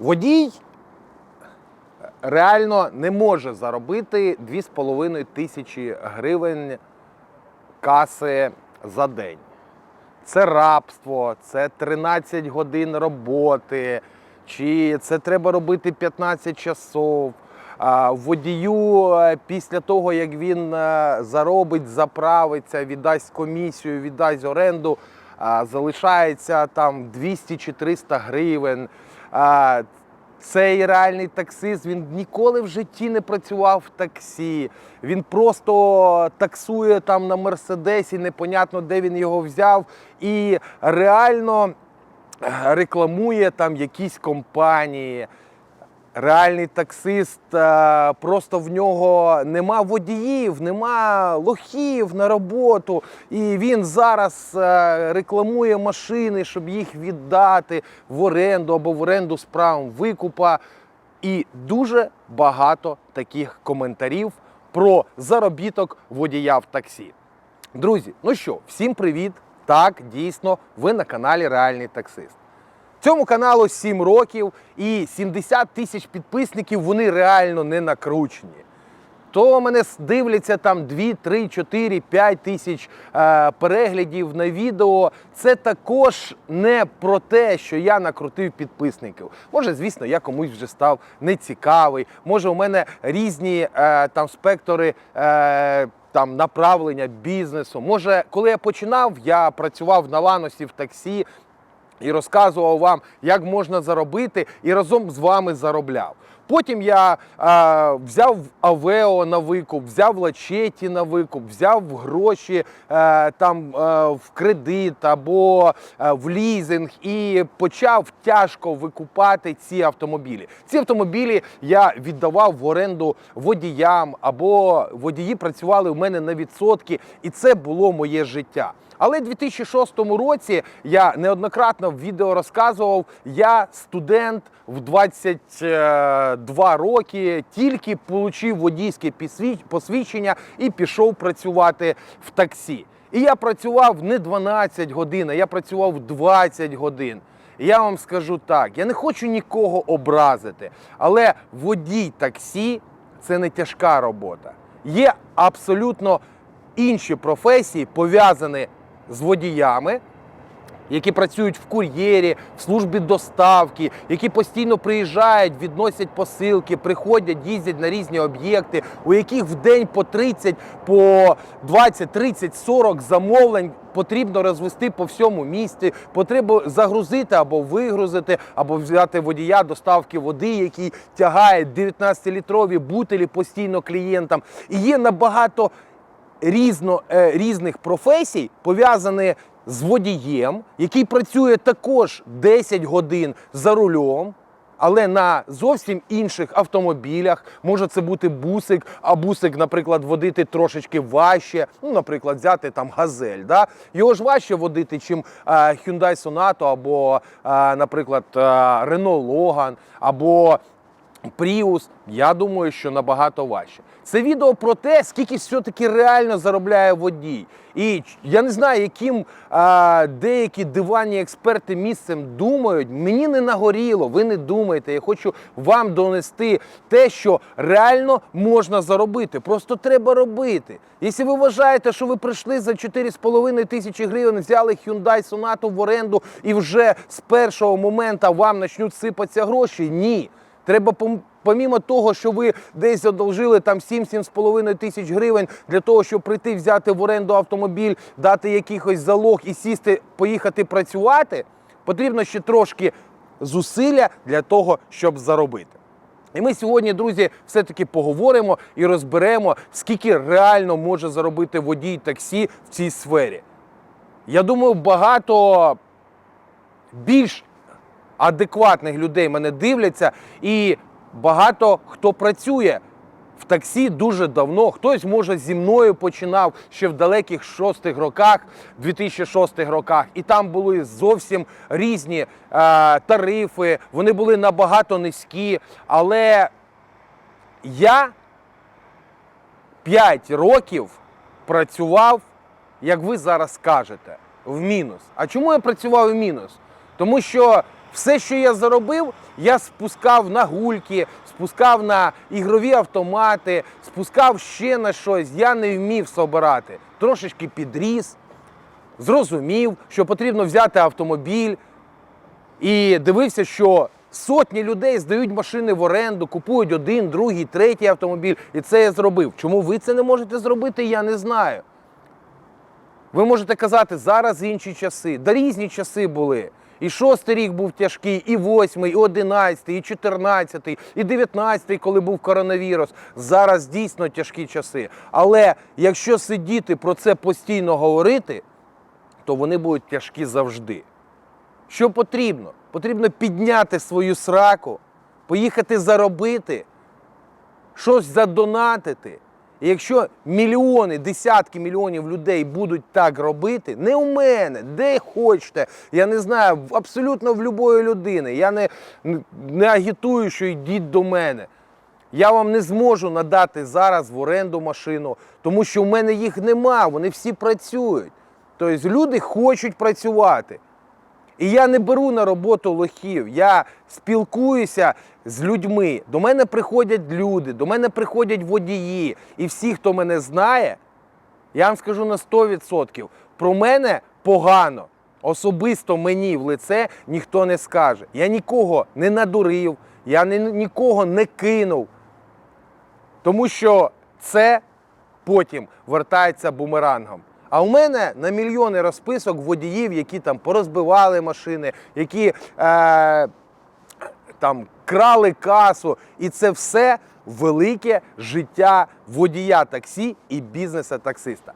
Водій реально не може заробити 2,5 тисячі гривень каси за день. Це рабство, це 13 годин роботи, чи це треба робити 15 часов. Водію е, після того, як він е, заробить, заправиться, віддасть комісію, віддасть оренду, залишається там 200 чи 300 гривень. А, Цей реальний таксист він ніколи в житті не працював в таксі. Він просто таксує там на мерседесі, непонятно де він його взяв, і реально е, рекламує там якісь компанії. Реальний таксист, е, просто в нього нема водіїв, нема лохів на роботу. І він зараз е, рекламує машини, щоб їх віддати в оренду або в оренду з правом викупа. І дуже багато таких коментарів про заробіток водія в таксі. Друзі, ну що, всім привіт! Так, дійсно, ви на каналі Реальний таксист. Цьому каналу 7 років і 70 тисяч підписників вони реально не накручені. То мене дивляться там 2, 3, 4, 5 тисяч е, переглядів на відео. Це також не про те, що я накрутив підписників. Може, звісно, я комусь вже став нецікавий. Може, у мене різні е, там спектори. Е, там направлення бізнесу. Може, коли я починав, я працював на ланосі в таксі, і розказував вам, як можна заробити, і разом з вами заробляв. Потім я е, взяв Авео на викуп, взяв лачеті на викуп, взяв гроші е, там е, в кредит або е, в лізинг і почав тяжко викупати ці автомобілі. Ці автомобілі я віддавав в оренду водіям, або водії працювали в мене на відсотки, і це було моє життя. Але в 2006 році я неоднократно в відео розказував, я студент в 22 роки, тільки отримав водійське посвідчення і пішов працювати в таксі. І я працював не 12 годин, а я працював 20 годин. І я вам скажу так: я не хочу нікого образити, але водій таксі це не тяжка робота. Є абсолютно інші професії, пов'язані з водіями, які працюють в кур'єрі, в службі доставки, які постійно приїжджають, відносять посилки, приходять, їздять на різні об'єкти, у яких в день по 30, по 20, 30, 40 замовлень потрібно розвести по всьому місті. Потрібно загрузити або вигрузити, або взяти водія доставки води, який тягає 19-літрові бутилі постійно клієнтам. І є набагато різно, е, різних професій, пов'язані з водієм, який працює також 10 годин за рулем, але на зовсім інших автомобілях. Може це бути бусик, а бусик, наприклад, водити трошечки важче. Ну, наприклад, взяти там газель. Да? Його ж важче водити, чим е, Hyundai Sonata або, е, наприклад, е, Renault Logan, або Prius, я думаю, що набагато важче. Це відео про те, скільки все-таки реально заробляє водій. І я не знаю, яким а, деякі диванні експерти місцем думають. Мені не нагоріло, ви не думаєте. Я хочу вам донести те, що реально можна заробити. Просто треба робити. Якщо ви вважаєте, що ви прийшли за 4,5 тисячі гривень, взяли Hyundai Sonata в оренду і вже з першого моменту вам почнуть сипатися гроші, ні. Треба пом- помімо того, що ви десь одолжили там 7-7,5 тисяч гривень для того, щоб прийти взяти в оренду автомобіль, дати якийсь залог і сісти, поїхати працювати, потрібно ще трошки зусилля для того, щоб заробити. І ми сьогодні, друзі, все-таки поговоримо і розберемо, скільки реально може заробити водій таксі в цій сфері. Я думаю, багато більш адекватних людей мене дивляться, і багато хто працює в таксі дуже давно. Хтось, може, зі мною починав ще в далеких шостих роках, 2006 роках, і там були зовсім різні е, тарифи, вони були набагато низькі. Але я 5 років працював, як ви зараз кажете, в мінус. А чому я працював в мінус? Тому що Все, що я заробив, я спускав на гульки, спускав на ігрові автомати, спускав ще на щось. Я не вмів собирати. Трошечки підріс, зрозумів, що потрібно взяти автомобіль, і дивився, що сотні людей здають машини в оренду, купують один, другий, третій автомобіль. І це я зробив. Чому ви це не можете зробити, я не знаю. Ви можете казати, зараз інші часи. Да різні часи були. І шостий рік був тяжкий, і восьмий, і одинадцятий, і чотирнадцятий, і дев'ятнадцятий, коли був коронавірус. Зараз дійсно тяжкі часи. Але якщо сидіти про це постійно говорити, то вони будуть тяжкі завжди. Що потрібно? Потрібно підняти свою сраку, поїхати заробити, щось задонатити. І якщо мільйони, десятки мільйонів людей будуть так робити, не у мене, де хочете, я не знаю, абсолютно в будь-якої людини. Я не, не агітую, що йдіть до мене. Я вам не зможу надати зараз в оренду машину, тому що в мене їх нема, вони всі працюють. Тобто люди хочуть працювати. І я не беру на роботу лохів. Я спілкуюся з людьми. До мене приходять люди, до мене приходять водії. І всі, хто мене знає, я вам скажу на 100%, про мене погано. Особисто мені в лице ніхто не скаже. Я нікого не надурив, я ні- нікого не кинув. Тому що це потім вертається бумерангом. А у мене на мільйони розписок водіїв, які там порозбивали машини, які е, там крали касу. І це все велике життя водія таксі і бізнеса таксиста.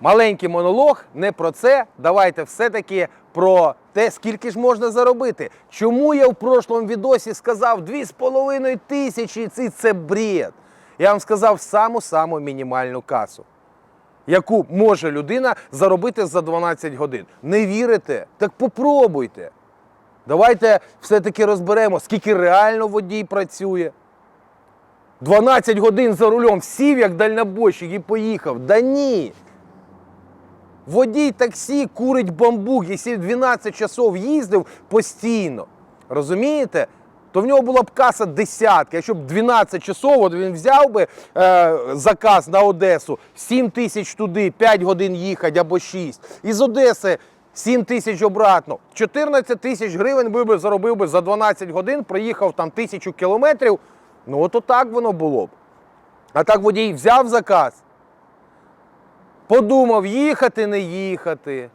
Маленький монолог не про це. Давайте все-таки про те, скільки ж можна заробити. Чому я в прошлому відосі сказав 2,5 тисячі, це, бред. Я вам сказав саму-саму мінімальну касу, яку може людина заробити за 12 годин. Не вірите? Так попробуйте. Давайте все-таки розберемо, скільки реально водій працює. 12 годин за рулем сів як дальнобойщик і поїхав. Да ні. Водій таксі курить бамбук, якщо 12 часов їздив постійно. Розумієте? То в нього була б каса десятки. Якщо б 12 часов от він взяв би е, заказ на Одесу, 7 тисяч туди, 5 годин їхати або 6. Із Одеси 7 тисяч обратно. 14 тисяч гривень би би заробив би за 12 годин, проїхав там тисячу кілометрів. Ну от отак воно було б. А так водій взяв заказ, подумав, їхати, не їхати.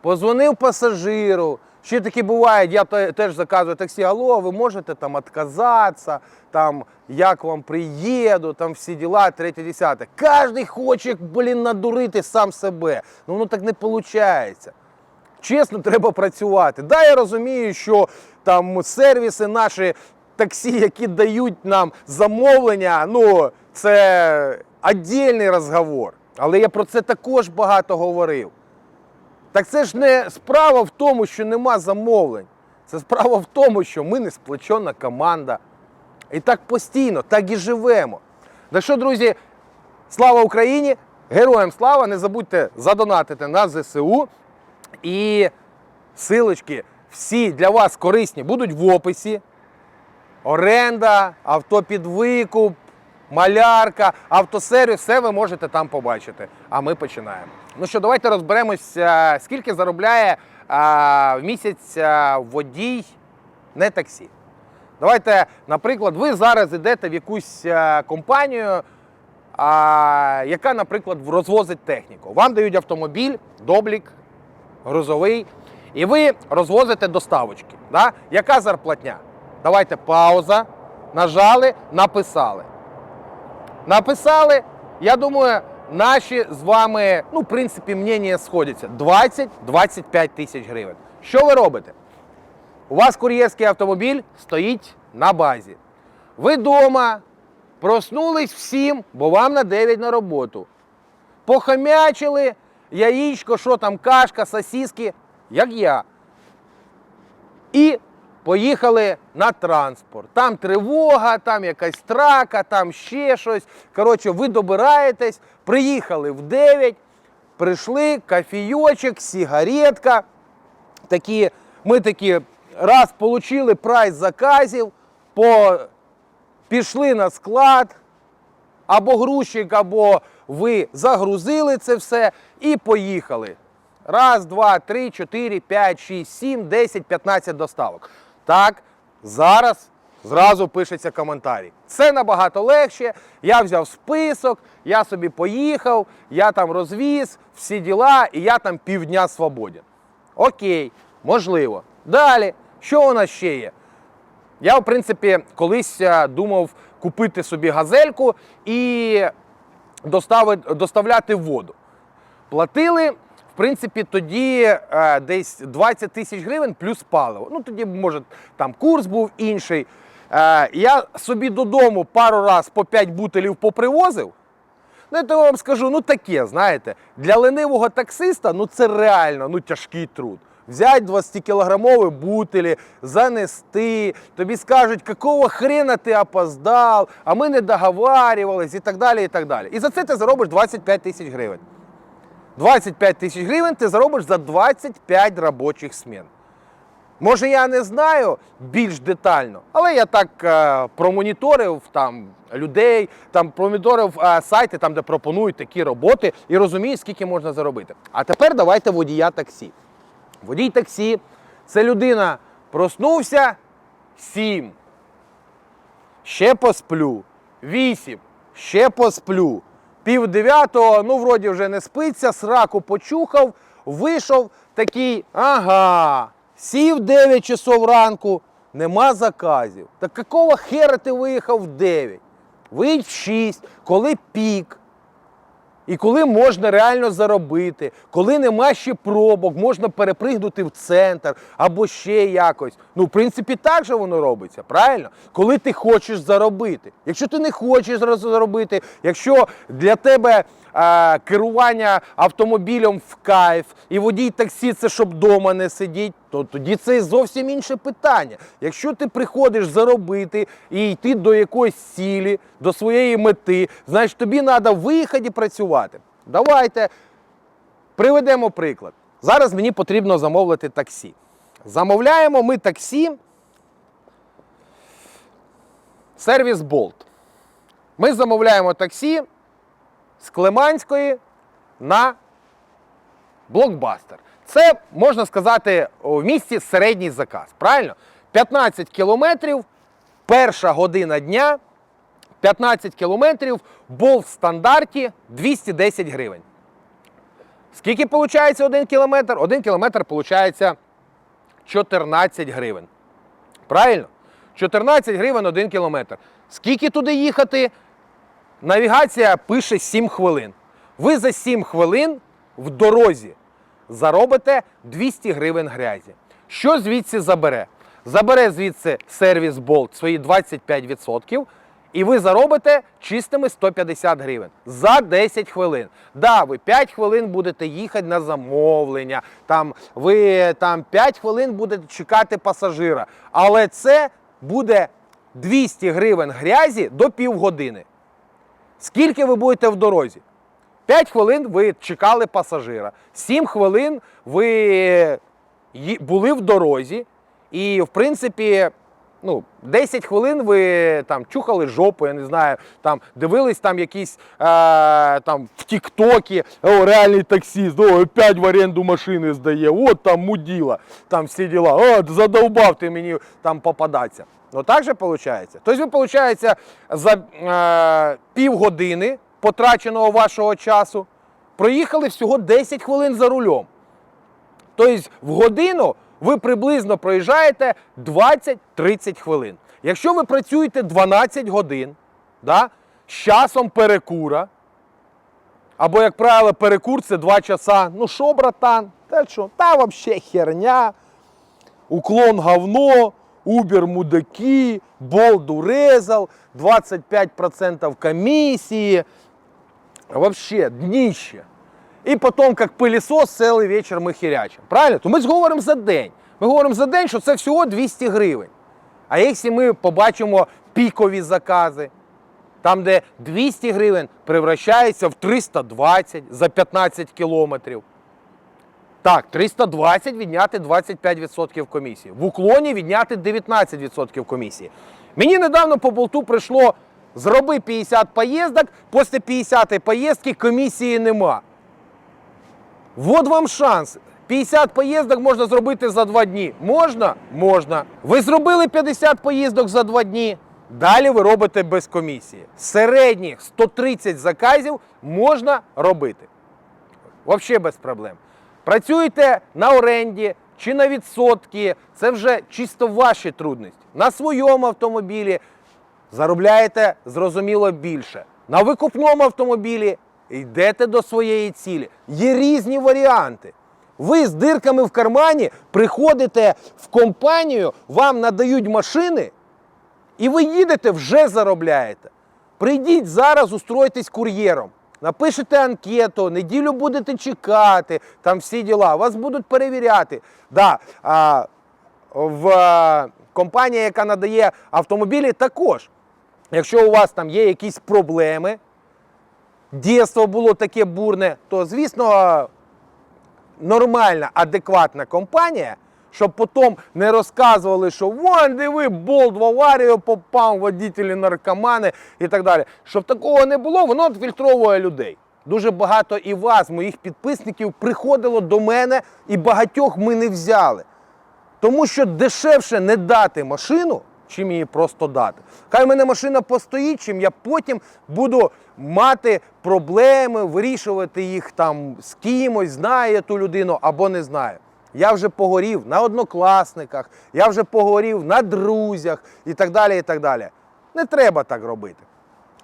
Позвонив пасажиру. Ще таке буває, я теж заказую таксі, алло, ви можете там відказатися, там, як вам приїду, там всі діла, третє, десяте. Кожен хоче, блін, надурити сам себе. Ну воно так не виходить. Чесно, треба працювати. Да, я розумію, що там сервіси наші таксі, які дають нам замовлення, ну це віддільний розговор. Але я про це також багато говорив. Так це ж не справа в тому, що нема замовлень. Це справа в тому, що ми не сплечена команда. І так постійно, так і живемо. Так що, друзі, слава Україні! Героям слава! Не забудьте задонатити на ЗСУ. І силочки всі для вас корисні будуть в описі. Оренда, автопідвикуп, малярка, автосервіс, все ви можете там побачити. А ми починаємо. Ну що, давайте розберемось, скільки заробляє в місяць водій не таксі. Давайте, наприклад, ви зараз йдете в якусь компанію, яка, наприклад, розвозить техніку. Вам дають автомобіль, доблік, грузовий, і ви розвозите доставочки. Да? Яка зарплатня? Давайте пауза. Нажали, написали. Написали, я думаю, наші з вами, ну, в принципі, мнення сходяться. 20-25 тисяч гривень. Що ви робите? У вас кур'єрський автомобіль стоїть на базі. Ви вдома проснулись всім, бо вам на 9 на роботу. Похомячили, яєчко, що там, кашка, сосиски, як я. І поїхали на транспорт. Там тривога, там якась трака, там ще щось. Коротше, ви добираєтесь, приїхали в 9, прийшли, кофійочок, сигаретка. Такі, ми такі раз получили прайс заказів, по... пішли на склад, або грузчик, або ви загрузили це все і поїхали. Раз, два, три, чотири, п'ять, шість, сім, десять, п'ятнадцять доставок. Так, зараз зразу пишеться коментарі. Це набагато легше. Я взяв список, я собі поїхав, я там розвіз всі діла, і я там півдня свободен. Окей, можливо. Далі, що у нас ще є? Я, в принципі, колись е, думав купити собі газельку і достави- доставляти воду. Платили, в принципі, тоді е, десь 20 тисяч гривень плюс паливо. Ну тоді, може, там курс був інший. Е, я собі додому пару раз по 5 бутилів попривозив. Ну, я вам скажу, ну таке, знаєте, для ленивого таксиста ну це реально ну, тяжкий труд. Взять 20-кілограмові бутилі, занести, тобі скажуть, какого хрена ти опоздав, а ми не договарювались і так далі. І так далі. І за це ти заробиш 25 тисяч гривень. 25 тисяч гривень ти заробиш за 25 робочих змін. Може, я не знаю більш детально, але я так е, промоніторив там людей, там промоніторив е, сайти, там, де пропонують такі роботи, і розумію, скільки можна заробити. А тепер давайте водія таксі. Водій таксі це людина проснувся 7. Ще посплю. 8. Ще посплю. Пів дев'ятого, ну, вроді вже не спиться, сраку почухав, вийшов такий, ага, сів 9 часов ранку, нема заказів. Так якого хера ти виїхав в 9? Виїдь в 6, коли пік. І коли можна реально заробити, коли нема ще пробок, можна перепригнути в центр або ще якось. Ну, в принципі, так же воно робиться, правильно? Коли ти хочеш заробити. Якщо ти не хочеш заробити, якщо для тебе керування автомобілем в кайф і водій таксі це щоб вдома не сидіть, то тоді це зовсім інше питання. Якщо ти приходиш заробити і йти до якоїсь цілі, до своєї мети, значить тобі треба виїхати і працювати. Давайте приведемо приклад. Зараз мені потрібно замовити таксі. Замовляємо ми таксі. Сервіс Bolt. Ми замовляємо таксі з Климанської на блокбастер. Це можна сказати в місті середній заказ. Правильно? 15 кілометрів, перша година дня, 15 кілометрів, болт в стандарті 210 гривень. Скільки виходить один кілометр? Один кілометр виходить 14 гривень. Правильно? 14 гривень один кілометр. Скільки туди їхати? Навігація пише 7 хвилин. Ви за 7 хвилин в дорозі заробите 200 гривень грязі. Що звідси забере? Забере звідси сервіс Bolt свої 25%, і ви заробите чистими 150 гривень за 10 хвилин. Да, ви 5 хвилин будете їхати на замовлення, там, ви там 5 хвилин будете чекати пасажира, але це буде 200 гривень грязі до півгодини. Скільки ви будете в дорозі? 5 хвилин ви чекали пасажира, 7 хвилин ви були в дорозі, і, в принципі, ну, 10 хвилин ви там чухали жопу, я не знаю, там дивились там якісь е, там в Тіктокі, о, реальний таксист, о, опять в оренду машини здає, от там муділа, там всі діла, о, задовбав ти мені там попадатися. Ну так же виходить. Тобто ви, виходить, за е, півгодини потраченого вашого часу проїхали всього 10 хвилин за рулем. Тобто в годину ви приблизно проїжджаєте 20-30 хвилин. Якщо ви працюєте 12 годин да, з часом перекура, або, як правило, перекур це 2 часа. Ну що, братан? Та що? Та взагалі херня. Уклон говно, Uber мудаки, болт урезал, 25% комиссии. Вообще, днище. І потім, як пилісос, цілий вечір ми хірячимо. Правильно? То ми говоримо за день. Ми говоримо за день, що це всього 200 гривень. А якщо ми побачимо пікові закази, там, де 200 гривень превращається в 320 за 15 кілометрів. Так, 320 відняти 25% комісії. В уклоні відняти 19% комісії. Мені недавно по болту прийшло зроби 50 поїздок, після 50 поїздки комісії нема. Вот вам шанс. 50 поїздок можна зробити за 2 дні. Можна? Можна. Ви зробили 50 поїздок за 2 дні. Далі ви робите без комісії. Середніх 130 заказів можна робити. Взагалі без проблем. Працюєте на оренді чи на відсотки, це вже чисто ваші трудності. На своєму автомобілі заробляєте зрозуміло більше. На викупному автомобілі йдете до своєї цілі. Є різні варіанти. Ви з дирками в кармані приходите в компанію, вам надають машини, і ви їдете, вже заробляєте. Прийдіть зараз, устройтесь кур'єром. Напишете анкету, неділю будете чекати, там всі діла, вас будуть перевіряти. Да, а, в а, компанія, яка надає автомобілі, також. Якщо у вас там є якісь проблеми, дійство було таке бурне, то звісно нормальна, адекватна компанія, щоб потім не розказували, що вон диви, болт в аварію попав, водителі наркомани і так далі. Щоб такого не було, воно відфільтровує людей. Дуже багато і вас, моїх підписників, приходило до мене, і багатьох ми не взяли. Тому що дешевше не дати машину, чим її просто дати. Хай в мене машина постоїть, чим я потім буду мати проблеми, вирішувати їх там з кимось, знає ту людину або не знає. Я вже погорів на однокласниках, я вже погорів на друзях і так далі. і так далі. Не треба так робити.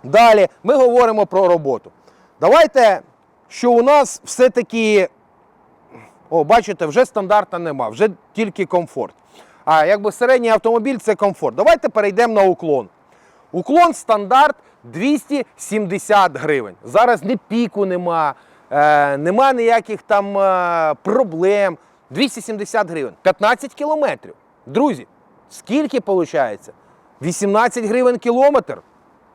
Далі ми говоримо про роботу. Давайте, що у нас все-таки о, бачите, вже стандарта нема, вже тільки комфорт. А якби середній автомобіль це комфорт. Давайте перейдемо на уклон. Уклон стандарт 270 гривень. Зараз ні піку нема, е, нема ніяких там е, проблем. 270 гривень. 15 кілометрів. Друзі, скільки виходить? 18 гривень кілометр.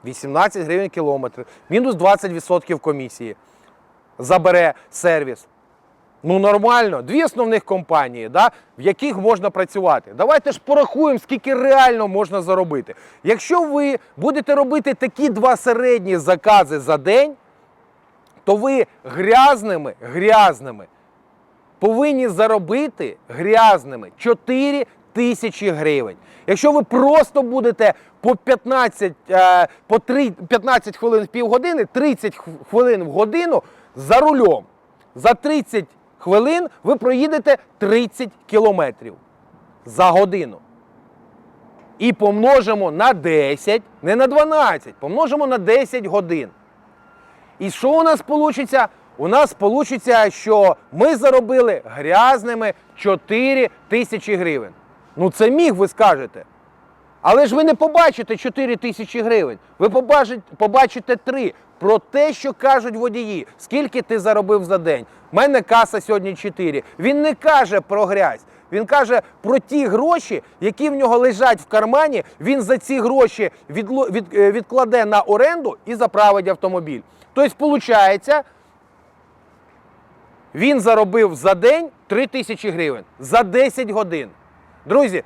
18 гривень кілометр. Мінус 20% комісії. Забере сервіс. Ну нормально, дві основних компанії, да, в яких можна працювати. Давайте ж порахуємо, скільки реально можна заробити. Якщо ви будете робити такі два середні закази за день, то ви грязними, грязними повинні заробити грязними 4 тисячі гривень. Якщо ви просто будете по 15, е, по 3, 15 хвилин в півгодини, 30 хвилин в годину за рулем, за 30 хвилин ви проїдете 30 кілометрів за годину. І помножимо на 10, не на 12, помножимо на 10 годин. І що у нас вийде? У нас вийде, що ми заробили грязними 4 тисячі гривень. Ну це міг, ви скажете. Але ж ви не побачите 4 тисячі гривень. Ви побачите, побачите 3. Про те, що кажуть водії, скільки ти заробив за день. У мене каса сьогодні 4. Він не каже про грязь. Він каже про ті гроші, які в нього лежать в кармані. Він за ці гроші е, відкладе на оренду і заправить автомобіль. Тобто, виходить, він заробив за день 3 тисячі гривень за 10 годин. Друзі,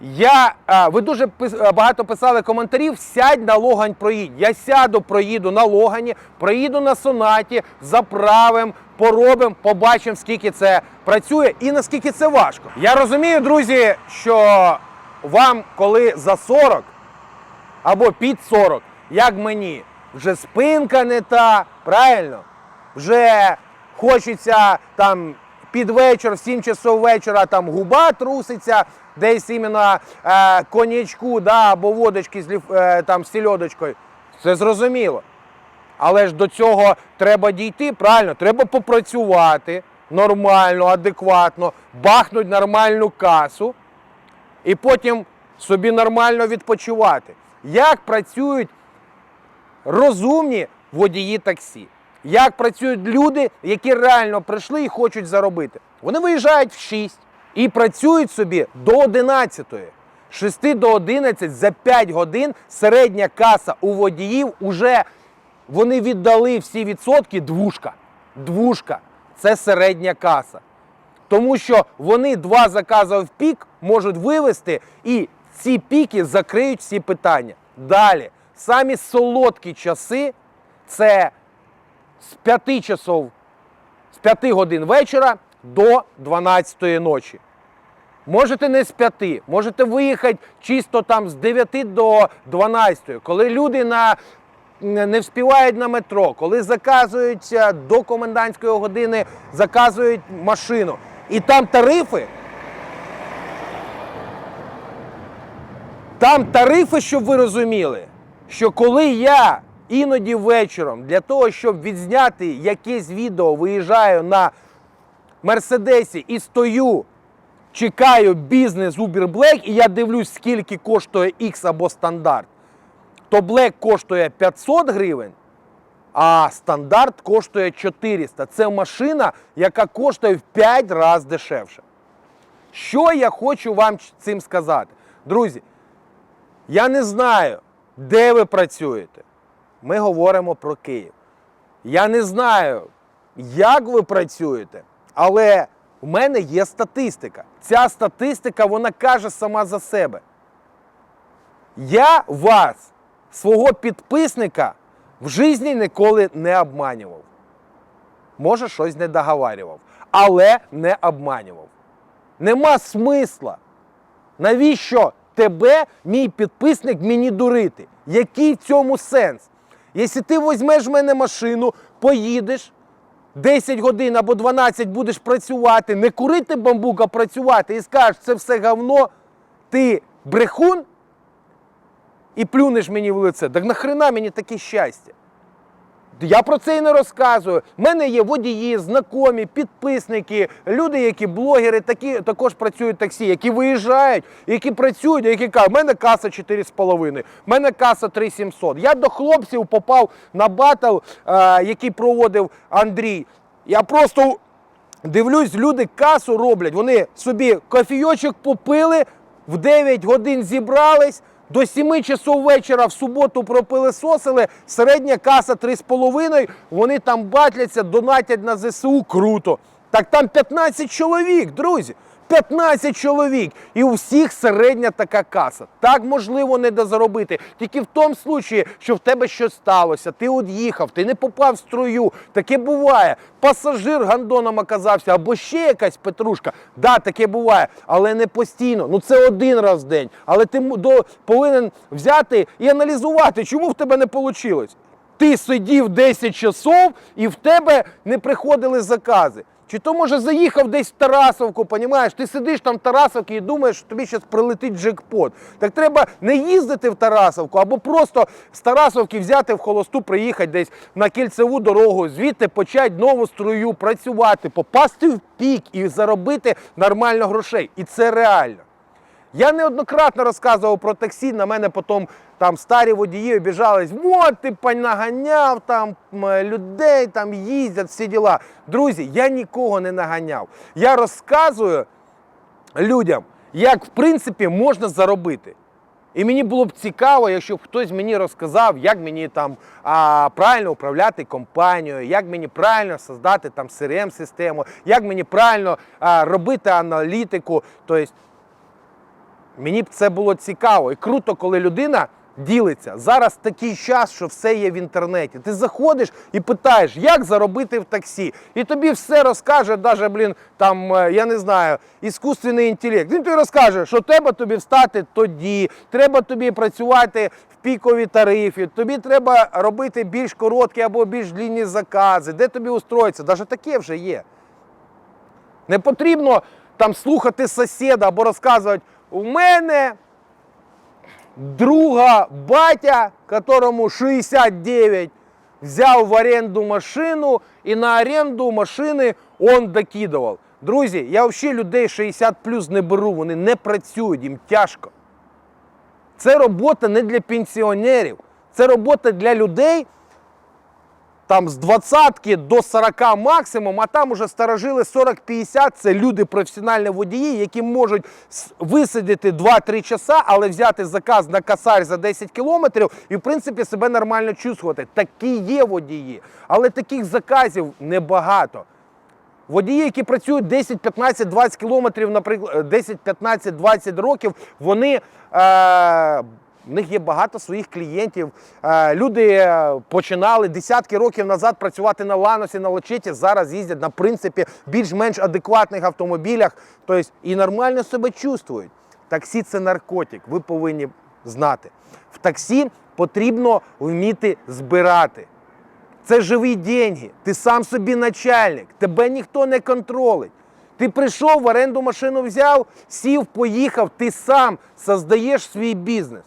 я, а, ви дуже пис- багато писали коментарів. Сядь на Логань, проїдь. Я сяду, проїду на Логані, проїду на Сонаті, заправим, поробимо, побачимо, скільки це працює і наскільки це важко. Я розумію, друзі, що вам, коли за 40 або під 40, як мені, вже спинка не та, правильно? Вже хочеться там під вечір, в 7 часов вечора там губа труситься, десь іменно е, коньячку да, або водочки з е, там, з сільодочкою. Це зрозуміло. Але ж до цього треба дійти, правильно, треба попрацювати нормально, адекватно, бахнути нормальну касу і потім собі нормально відпочивати. Як працюють розумні водії таксі? Як працюють люди, які реально прийшли і хочуть заробити? Вони виїжджають в 6 і працюють собі до 11. З 6 до 11 за 5 годин середня каса у водіїв уже вони віддали всі відсотки двушка. Двушка це середня каса. Тому що вони два закази в пік можуть вивести, і ці піки закриють всі питання. Далі, самі солодкі часи це з 5 часов, з 5 годин вечора до 12 ночі. Можете не з 5, можете виїхати чисто там з 9 до 12, коли люди на, не вспівають на метро, коли заказують до комендантської години, заказують машину. І там тарифи. Там тарифи, щоб ви розуміли, що коли я іноді вечором для того, щоб відзняти якесь відео, виїжджаю на Мерседесі і стою, чекаю бізнес Uber Black, і я дивлюсь, скільки коштує X або стандарт, то Black коштує 500 гривень, а стандарт коштує 400. Це машина, яка коштує в 5 разів дешевше. Що я хочу вам цим сказати? Друзі, я не знаю, де ви працюєте. Ми говоримо про Київ. Я не знаю, як ви працюєте, але в мене є статистика. Ця статистика вона каже сама за себе. Я вас, свого підписника, в житті ніколи не обманював. Може, щось не договарював, але не обманював. Нема смисла. Навіщо тебе, мій підписник, мені дурити? Який в цьому сенс? Якщо ти візьмеш в мене машину, поїдеш 10 годин або 12 будеш працювати, не курити бамбук, а працювати і скажеш, це все говно, ти брехун і плюнеш мені в лице. Так нахрена мені таке щастя? Я про це і не розказую. У мене є водії, знайомі, підписники, люди, які блогери, такі також працюють таксі, які виїжджають, які працюють, які кажуть, у мене каса 4,5, в мене каса 3,700. Я до хлопців попав на батл, е, який проводив Андрій. Я просто дивлюсь, люди касу роблять. Вони собі кофійочок попили, в 9 годин зібрались. До 7 часов вечора в суботу пропилисосили, середня каса 3,5, вони там батляться, донатять на ЗСУ, круто. Так там 15 чоловік, друзі. 15 чоловік. І у всіх середня така каса. Так можливо не дозаробити. Тільки в тому случаї, що в тебе щось сталося, ти от їхав, ти не попав в струю. Таке буває. Пасажир гандоном оказався, або ще якась петрушка. Да, таке буває, але не постійно. Ну це один раз в день. Але ти до, повинен взяти і аналізувати, чому в тебе не вийшло. Ти сидів 10 часов і в тебе не приходили закази. Чи то, може, заїхав десь в Тарасовку, понімаєш? Ти сидиш там в Тарасовці і думаєш, що тобі зараз прилетить джекпот. Так треба не їздити в Тарасовку, або просто з Тарасовки взяти в холосту, приїхати десь на кільцеву дорогу, звідти почати нову струю, працювати, попасти в пік і заробити нормально грошей. І це реально. Я неоднократно розказував про таксі, на мене потім там старі водії обіжались, от ти понаганяв там людей, там їздять, всі діла. Друзі, я нікого не наганяв. Я розказую людям, як в принципі можна заробити. І мені було б цікаво, якщо б хтось мені розказав, як мені там а, правильно управляти компанією, як мені правильно создати там crm систему як мені правильно а, робити аналітику. Тобто Мені б це було цікаво і круто, коли людина ділиться. Зараз такий час, що все є в інтернеті. Ти заходиш і питаєш, як заробити в таксі. І тобі все розкаже, навіть, блін, там, е, я не знаю, іскусственний інтелект. Він тобі розкаже, що треба тобі встати тоді, треба тобі працювати в пікові тарифі, тобі треба робити більш короткі або більш длінні закази, де тобі устроїться. Навіть таке вже є. Не потрібно там слухати сусіда або розказувати, у мене друга батя, которому 69, взяв в оренду машину і на оренду машини он докидував. Друзі, я взагалі людей 60 плюс не беру, вони не працюють, їм тяжко. Це робота не для пенсіонерів, це робота для людей там з 20 до 40 максимум, а там уже старожили 40-50. Це люди професіональні водії, які можуть висидіти 2-3 часа, але взяти заказ на косарь за 10 кілометрів і, в принципі, себе нормально чувствувати. Такі є водії. Але таких заказів небагато. Водії, які працюють 10, 15, 20 кілометрів, наприклад, 10, 15, 20 років, вони. Е, в них є багато своїх клієнтів. Е, Люди е, починали десятки років назад працювати на Ланосі, на Лочеті. Зараз їздять на принципі більш-менш адекватних автомобілях. Тобто і нормально себе чувствують. Таксі це наркотик. Ви повинні знати. В таксі потрібно вміти збирати. Це живі деньги. Ти сам собі начальник, тебе ніхто не контролить. Ти прийшов в оренду машину взяв, сів, поїхав, ти сам создаєш свій бізнес.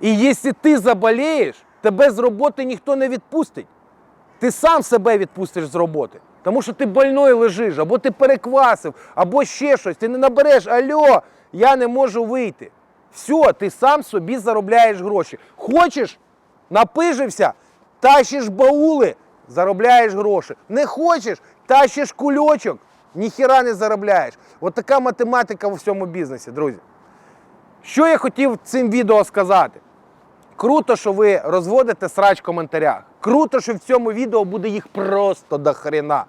І якщо ти заболієш, тебе з роботи ніхто не відпустить. Ти сам себе відпустиш з роботи. Тому що ти больной лежиш, або ти переквасив, або ще щось. Ти не набереш, альо, я не можу вийти. Все, ти сам собі заробляєш гроші. Хочеш, напижився, тащиш баули, заробляєш гроші. Не хочеш, тащиш кульочок, ніхіра не заробляєш. От така математика в всьому бізнесі, друзі. Що я хотів цим відео сказати? Круто, що ви розводите срач в коментарях. Круто, що в цьому відео буде їх просто до хрена.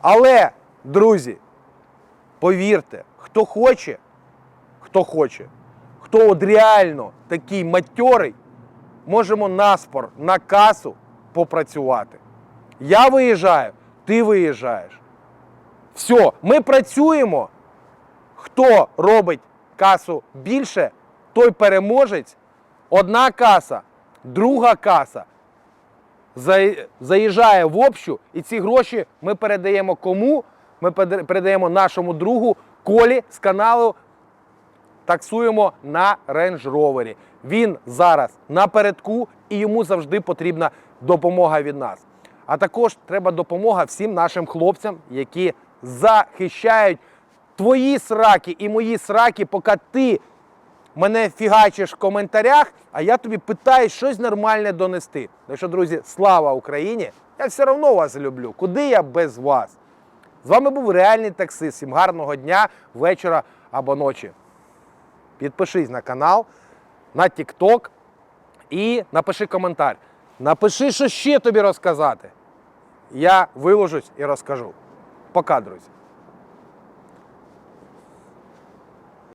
Але, друзі, повірте, хто хоче, хто хоче, хто от реально такий матьорий, можемо наспор на касу попрацювати. Я виїжджаю, ти виїжджаєш. Все, ми працюємо. Хто робить касу більше, той переможець. Одна каса, друга каса заїжджає в общу, і ці гроші ми передаємо кому? Ми передаємо нашому другу Колі з каналу таксуємо на Range Rover. Він зараз напередку і йому завжди потрібна допомога від нас. А також треба допомога всім нашим хлопцям, які захищають твої сраки і мої сраки, поки ти мене фігачиш в коментарях, а я тобі питаю щось нормальне донести. Так що, друзі, слава Україні! Я все одно вас люблю. Куди я без вас? З вами був реальний таксист. Всім гарного дня, вечора або ночі. Підпишись на канал, на TikTok і напиши коментар. Напиши, що ще тобі розказати. Я виложусь і розкажу. Пока, друзі.